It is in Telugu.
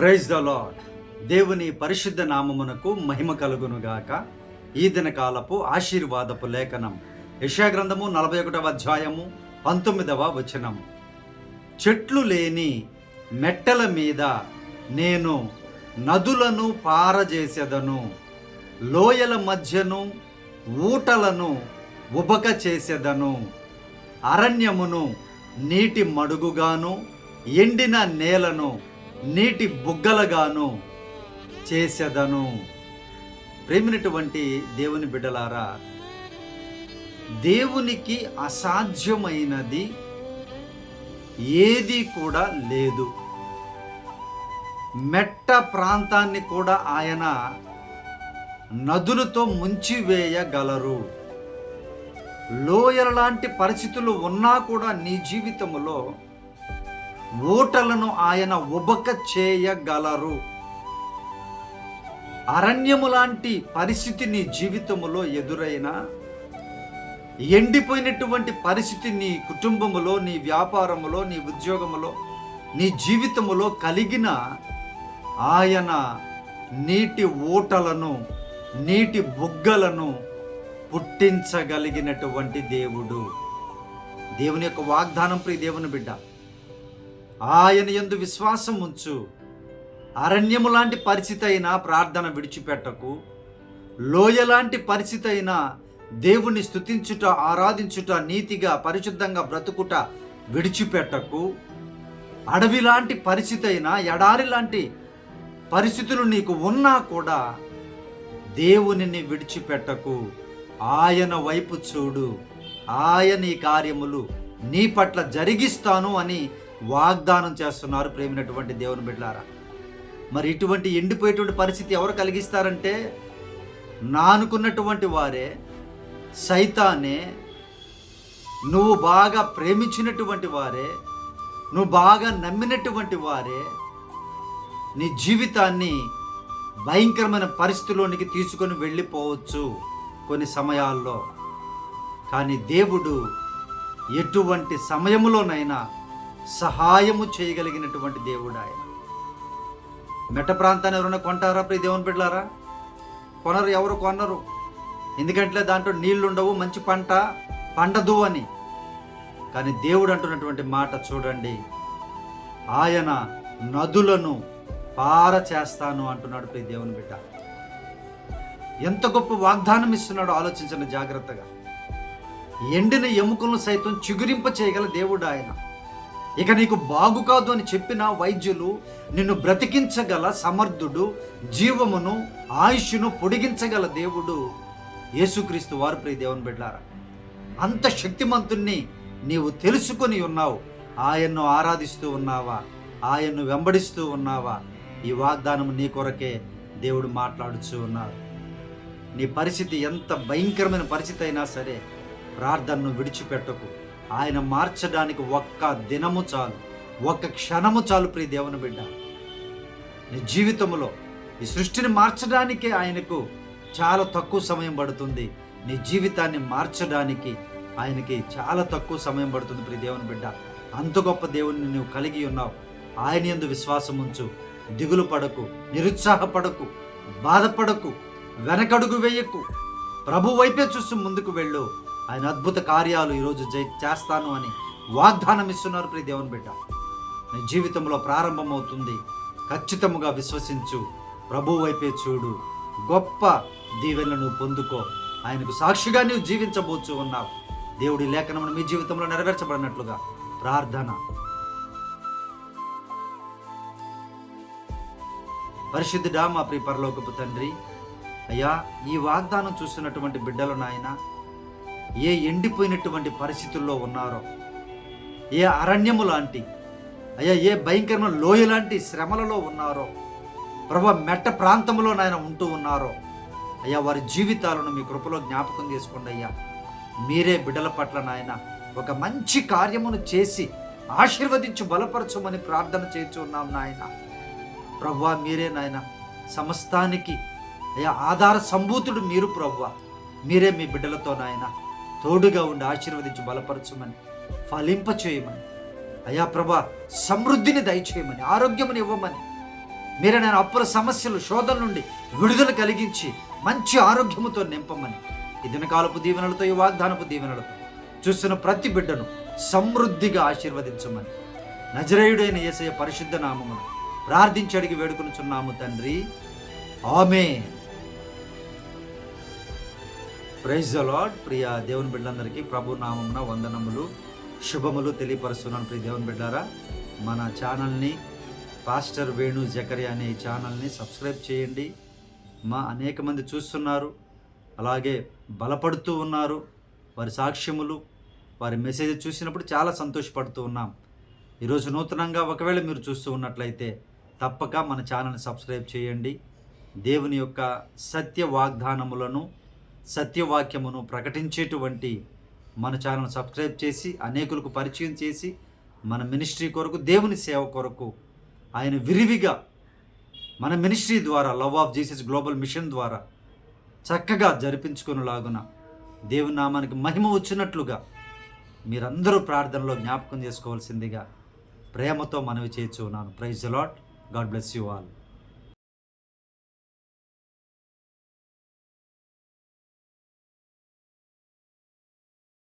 ప్రైజ్ ద లాడ్ దేవుని పరిశుద్ధ నామమునకు మహిమ కలుగునుగాక. ఈ దినకాలపు ఆశీర్వాదపు లేఖనం. యశాగ్రంథము నలభై ఒకటవ అధ్యాయము పంతొమ్మిదవ వచనం. చెట్లు లేని మెట్టల మీద నేను నదులను పారజేసెదను. లోయల మధ్యను ఊటలను ఉబక చేసెదను. అరణ్యమును నీటి మడుగుగాను ఎండిన నేలను నీటి బుగ్గలుగాను చేసెదను. ప్రేమినటువంటి దేవుని బిడ్డలారా దేవునికి అసాధ్యమైనది ఏది కూడా లేదు. మెట్ట ప్రాంతాన్ని కూడా ఆయన నదులతో ముంచివేయగలరు. లోయల లాంటి పరిస్థితులు ఉన్నా కూడా నీ జీవితంలో ఓటలను ఆయన ఉబక చేయగలరు. అరణ్యము లాంటి పరిస్థితి నీ జీవితంలో ఎదురైనా ఎండిపోయినటువంటి పరిస్థితి నీ కుటుంబములో నీ వ్యాపారములో నీ ఉద్యోగములో నీ జీవితములో కలిగిన ఆయన నీటి ఊటలను నీటి బుగ్గలను పుట్టించగలిగినటువంటి దేవుడు. దేవుని యొక్క వాగ్దానం ప్రియ దేవుని బిడ్డ ఆయన ఎందు విశ్వాసం ఉంచు. అరణ్యము లాంటి పరిస్థితి అయినా ప్రార్థన విడిచిపెట్టకు. లోయ లాంటి పరిస్థితి అయినా దేవుని స్తుతించుట ఆరాధించుట నీతిగా పరిశుద్ధంగా బ్రతుకుట విడిచిపెట్టకు. అడవి లాంటి పరిస్థితి అయినా ఎడారి లాంటి పరిస్థితులు నీకు ఉన్నా కూడా దేవునిని విడిచిపెట్టకు. ఆయన వైపు చూడు. ఆయన ఈ కార్యములు నీ పట్ల జరిగిస్తాను అని వాగ్దానం చేస్తున్నారు ప్రేమినటువంటి దేవుని బిడ్డారా మరి ఇటువంటి ఎండిపోయేటువంటి పరిస్థితి ఎవరు కలిగిస్తారంటే నానుకున్నటువంటి వారే సైతానే నువ్వు బాగా ప్రేమించినటువంటి వారే నువ్వు బాగా నమ్మినటువంటి వారే నీ జీవితాన్ని భయంకరమైన పరిస్థితిలోనికి తీసుకొని వెళ్ళిపోవచ్చు కొన్ని సమయాల్లో. కానీ దేవుడు ఎటువంటి సమయంలోనైనా సహాయము చేయగలిగినటువంటి దేవుడు ఆయన. మెట్ట ప్రాంతాన్ని ఎవరైనా కొంటారా ప్రియ దేవుని బిడ్డలారా? కొనరు ఎవరు కొనరు. ఎందుకంటే దాంట్లో నీళ్ళు ఉండవు మంచి పంట పండదు అని. కానీ దేవుడు అంటున్నటువంటి మాట చూడండి. ఆయన నదులను పార చేస్తాను అంటున్నాడు ప్రియ దేవుని బిడ్డ. ఎంత గొప్ప వాగ్దానం ఇస్తున్నాడో ఆలోచించండి జాగ్రత్తగా. ఎండిన ఎముకలను సైతం చిగురింప చేయగల దేవుడు ఆయన. ఇక నీకు బాగు కాదు అని చెప్పిన వైద్యులు నిన్ను బ్రతికించగల సమర్థుడు జీవమును ఆయుష్ను పొడిగించగల దేవుడు యేసుక్రీస్తు వారు ప్రియ దేవుని బిడ్డారా. అంత శక్తిమంతుణ్ణి నీవు తెలుసుకొని ఉన్నావు. ఆయన్ను ఆరాధిస్తూ ఉన్నావా? ఆయన్ను వెంబడిస్తూ ఉన్నావా? ఈ వాగ్దానం నీ కొరకే దేవుడు మాట్లాడుచూ ఉన్నారు. నీ పరిస్థితి ఎంత భయంకరమైన పరిస్థితి అయినా సరే ప్రార్థనను విడిచిపెట్టకు. ఆయన మార్చడానికి ఒక్క దినము చాలు ఒక్క క్షణము చాలు ప్రియ దేవుని బిడ్డ. నీ జీవితంలో ఈ సృష్టిని మార్చడానికే ఆయనకు చాలా తక్కువ సమయం పడుతుంది. నీ జీవితాన్ని మార్చడానికి ఆయనకి చాలా తక్కువ సమయం పడుతుంది ప్రియ దేవుని బిడ్డ. అంత గొప్ప దేవుణ్ణి నువ్వు కలిగి ఉన్నావు. ఆయన ఎందు విశ్వాసం ఉంచు దిగులు పడకు నిరుత్సాహపడకు బాధపడకు వెనకడుగు వేయకు ప్రభు వైపే చూసి ముందుకు వెళ్ళు. ఆయన అద్భుత కార్యాలు ఈరోజు చేస్తాను అని వాగ్దానం ఇస్తున్నారు ప్రియ దేవుని బిడ్డ. నీ జీవితంలో ప్రారంభమవుతుంది. ఖచ్చితముగా విశ్వసించు. ప్రభు వైపే చూడు. గొప్ప దీవెనలను పొందుకో. ఆయనకు సాక్షిగా నీవు జీవించబోచు ఉన్నావు. దేవుడి లేఖనమును మీ జీవితంలో నెరవేర్చబడినట్లుగా ప్రార్థన. పరిశుద్ధుడా మా ప్రియ పరలోకపు తండ్రి. అయ్యా ఈ వాగ్దానం చూస్తున్నటువంటి బిడ్డలు నాయన ఏ ఎండిపోయినటువంటి పరిస్థితుల్లో ఉన్నారో? ఏ అరణ్యము లాంటి అయ్యా ఏ భయంకరమైన లోయ లాంటి శ్రమలలో ఉన్నారో? ప్రభా మెట్ట ప్రాంతంలో నాయన ఉంటూ ఉన్నారో? అయ్యా వారి జీవితాలను మీ కృపలో జ్ఞాపకం చేసుకోండి అయ్యా. మీరే బిడ్డల పట్ల నాయన ఒక మంచి కార్యమును చేసి ఆశీర్వదించి బలపరచమని ప్రార్థన చేస్తున్నాం నాయన. ప్రవ్వా మీరే నాయన సమస్తానికి అయ్యా ఆధార సంభూతుడు మీరు ప్రవ్వా మీరే మీ బిడ్డలతో నాయన తోడుగా ఉండి ఆశీర్వదించి బలపరచమని ఫలింప చేయమని. అయా ప్రభా సమృద్ధిని దయచేయమని ఆరోగ్యముని ఇవ్వమని. మీరు నేను అప్పుల సమస్యలు శోధన నుండి విడుదల కలిగించి మంచి ఆరోగ్యముతో నింపమని. ఈ దినకాలపు దీవెనలతో ఈ వాగ్దానపు దీవెనలతో చూస్తున్న ప్రతి బిడ్డను సమృద్ధిగా ఆశీర్వదించమని. నజరేయుడైన యేసయ్య పరిశుద్ధ నామమును ప్రార్థించి అడిగి వేడుకొనుచున్నాము తండ్రి. ఆమె ప్రైజ్ ద ప్రియ దేవుని బిడ్డలందరికీ ప్రభు నామమున వందనములు శుభములు తెలియపరుస్తున్నాను ప్రియ దేవుని బిడ్డారా. మన ఛానల్ని పాస్టర్ వేణు జకరి అనే ఛానల్ని సబ్స్క్రైబ్ చేయండి. మా అనేక మంది చూస్తున్నారు అలాగే బలపడుతూ ఉన్నారు వారి సాక్ష్యములు వారి మెసేజ్ చూసినప్పుడు చాలా సంతోషపడుతూ ఉన్నాం. ఈరోజు నూతనంగా ఒకవేళ మీరు చూస్తూ ఉన్నట్లయితే తప్పక మన ఛానల్ని సబ్స్క్రైబ్ చేయండి. దేవుని యొక్క సత్య వాగ్దానములను సత్యవాక్యమును ప్రకటించేటువంటి మన ఛానల్ సబ్స్క్రైబ్ చేసి అనేకులకు పరిచయం చేసి మన మినిస్ట్రీ కొరకు దేవుని సేవ కొరకు ఆయన విరివిగా మన మినిస్ట్రీ ద్వారా love of Jesus global mission ద్వారా చక్కగా జరిపించుకునేలాగున దేవుని నామానికి మహిమ వచ్చినట్లుగా మీరందరూ ప్రార్థనలో జ్ఞాపకం చేసుకోవాల్సిందిగా ప్రేమతో మనవి చేయించు ఉన్నాను. Praise Lord God bless you all